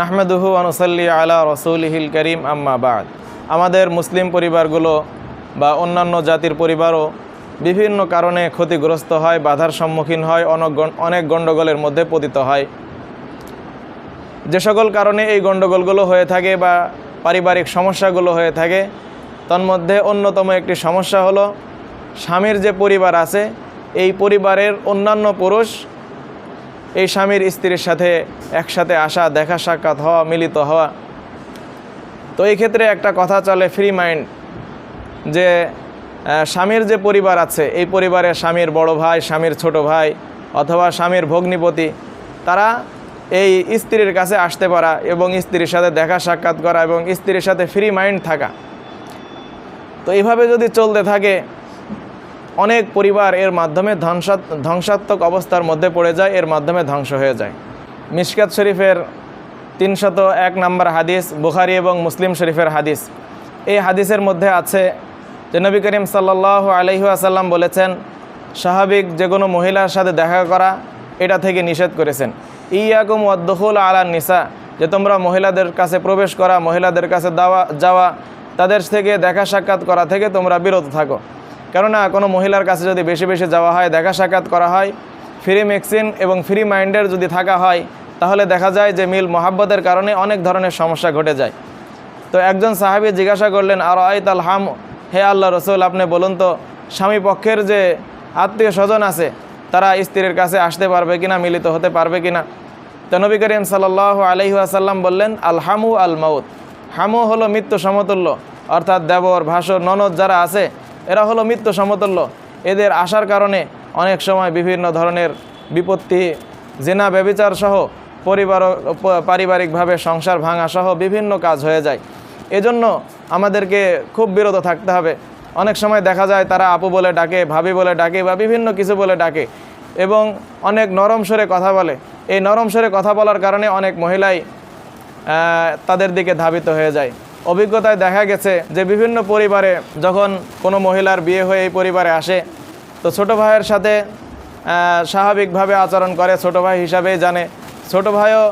নাহমেদুহু আনুসাল্লি আলা রসুলহিল করিম আম্মা বাদ। আমাদের মুসলিম পরিবারগুলো বা অন্যান্য জাতির পরিবারও বিভিন্ন কারণে ক্ষতিগ্রস্ত হয়, বাধার সম্মুখীন হয় অনেক অনেক গণ্ডগোলের মধ্যে পতিত হয়। যে সকল কারণে এই গণ্ডগোলগুলো হয়ে থাকে বা পারিবারিক সমস্যাগুলো হয়ে থাকে, তন্মধ্যে অন্যতম একটি সমস্যা হলো, স্বামীর যে পরিবার আছে, এই পরিবারের অন্যান্য পুরুষ এই স্বামীর স্ত্রীর সাথে একসাথে আসা, দেখা সাক্ষাৎ হওয়া, মিলিত হওয়া। তো এই ক্ষেত্রে একটা কথা চলে ফ্রি মাইন্ড, যে স্বামীর যে পরিবার আছে, এই পরিবারের স্বামীর বড় ভাই, স্বামীর ছোট ভাই অথবা স্বামীর ভগ্নিপতি, তারা এই স্ত্রীর কাছে আসতে পারা এবং স্ত্রীর সাথে দেখা সাক্ষাৎ করা এবং স্ত্রীর সাথে ফ্রি মাইন্ড থাকা। তো এইভাবে যদি চলতে থাকে অনেক পরিবার এর মাধ্যমে ধ্বংসাত ধ্বংসাত্মক অবস্থার মধ্যে পড়ে যায়, এর মাধ্যমে ধ্বংস হয়ে যায়। মিশকাত শরীফের তিনশত এক নম্বর হাদিস, বুখারি এবং মুসলিম শরীফের হাদিস। এই হাদিসের মধ্যে আছে যে নবী করিম সাল্লাহ আলহি আসাল্লাম বলেছেন, স্বাভাবিক যে কোনো মহিলার সাথে দেখা করা, এটা থেকে নিষেধ করেছেন। ইয়াকুম ওয়াদ্দুল আলা নিসা, যে তোমরা মহিলাদের কাছে প্রবেশ করা, মহিলাদের কাছে দাওয়া, যাওয়া, তাদের থেকে দেখা সাক্ষাৎ করা থেকে তোমরা বিরত থাকো। কেননা কোনো মহিলার কাছে যদি বেশি বেশি যাওয়া হয়, দেখা সাক্ষাৎ করা হয় ফ্রি মেক্সিন এবং ফ্রি মাইন্ডের যদি থাকা হয়, তাহলে দেখা যায় যে মিল মোহাব্বতের কারণে অনেক ধরনের সমস্যা ঘটে যায়। তো একজন সাহাবি জিজ্ঞাসা করলেন, আর আয়ত আল হাম, হে আল্লাহ রসুল, আপনি বলুন তো, স্বামী পক্ষের যে আত্মীয় স্বজন আছে, তারা স্ত্রীর কাছে আসতে পারবে কিনা, মিলিত হতে পারবে কিনা? তো নবী করিম সাল্লাহ আলহি আসাল্লাম বললেন, আল হামু আল মাউত। হামু হলো মৃত্যু সমতুল্য, অর্থাৎ দেবর, ভাসর, ননদ যারা আছে এরা হলো মৃত্যু সমতুল্য। এদের আসার কারণে অনেক সময় বিভিন্ন ধরনের বিপত্তি, জেনা ব্যবিচার সহ পরিবার, পারিবারিকভাবে সংসার ভাঙা সহ বিভিন্ন কাজ হয়ে যায়। এজন্য আমাদেরকে খুব বিরত থাকতে হবে। অনেক সময় দেখা যায় তারা আপু বলে ডাকে, ভাবি বলে ডাকে বা বিভিন্ন কিছু বলে ডাকে এবং অনেক নরম স্বরে কথা বলে। এই নরম স্বরে কথা বলার কারণে অনেক মহিলাই তাদের দিকে ধাবিত হয়ে যায়। অভিজ্ঞতায় দেখা গেছে যে বিভিন্ন পরিবারে যখন কোনো মহিলার বিয়ে হয়ে এই পরিবারে আসে, তো ছোট ভাইয়ের সাথে স্বাভাবিকভাবে আচরণ করে, ছোট ভাই হিসাবেই জানে। ছোট ভাইও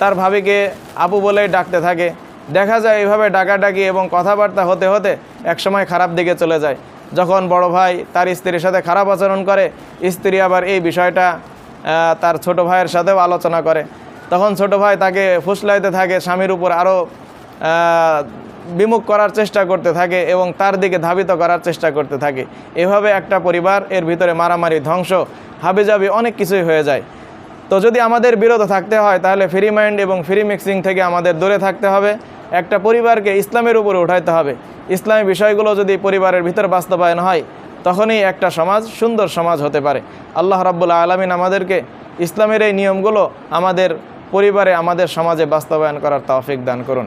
তার ভাবিকে আপু বলেই ডাকতে থাকে। দেখা যায় এইভাবে ডাকাডাকি এবং কথাবার্তা হতে হতে একসময় খারাপ দিকে চলে যায়। যখন বড় ভাই তার স্ত্রীর সাথে খারাপ আচরণ করে, স্ত্রী আবার এই বিষয়টা তার ছোট ভাইয়ের সাথেও আলোচনা করে। তখন ছোট ভাই তাকে ফুসলাইতে থাকে, স্বামীর উপর আরও বিমুখ করার চেষ্টা করতে থাকে এবং তার দিকে ধাবিত করার চেষ্টা করতে থাকে। এভাবে একটা পরিবার এর ভিতরে মারামারি, ধ্বংস, হাবিজাবি অনেক কিছুই হয়ে যায়। তো যদি আমাদের বিরত থাকতে হয়, তাহলে ফ্রি মাইন্ড এবং ফ্রি মিক্সিং থেকে আমাদের দূরে থাকতে হবে। একটা পরিবারকে ইসলামের উপরে উঠাইতে হবে। ইসলামী বিষয়গুলো যদি পরিবারের ভিতর বাস্তবায়ন হয়, তখনই একটা সমাজ, সুন্দর সমাজ হতে পারে। আল্লাহ রাব্বুল্লাহ আলমিন আমাদেরকে ইসলামের এই নিয়মগুলো আমাদের পরিবারে, আমাদের সমাজে বাস্তবায়ন করার তৌফিক দান করুন।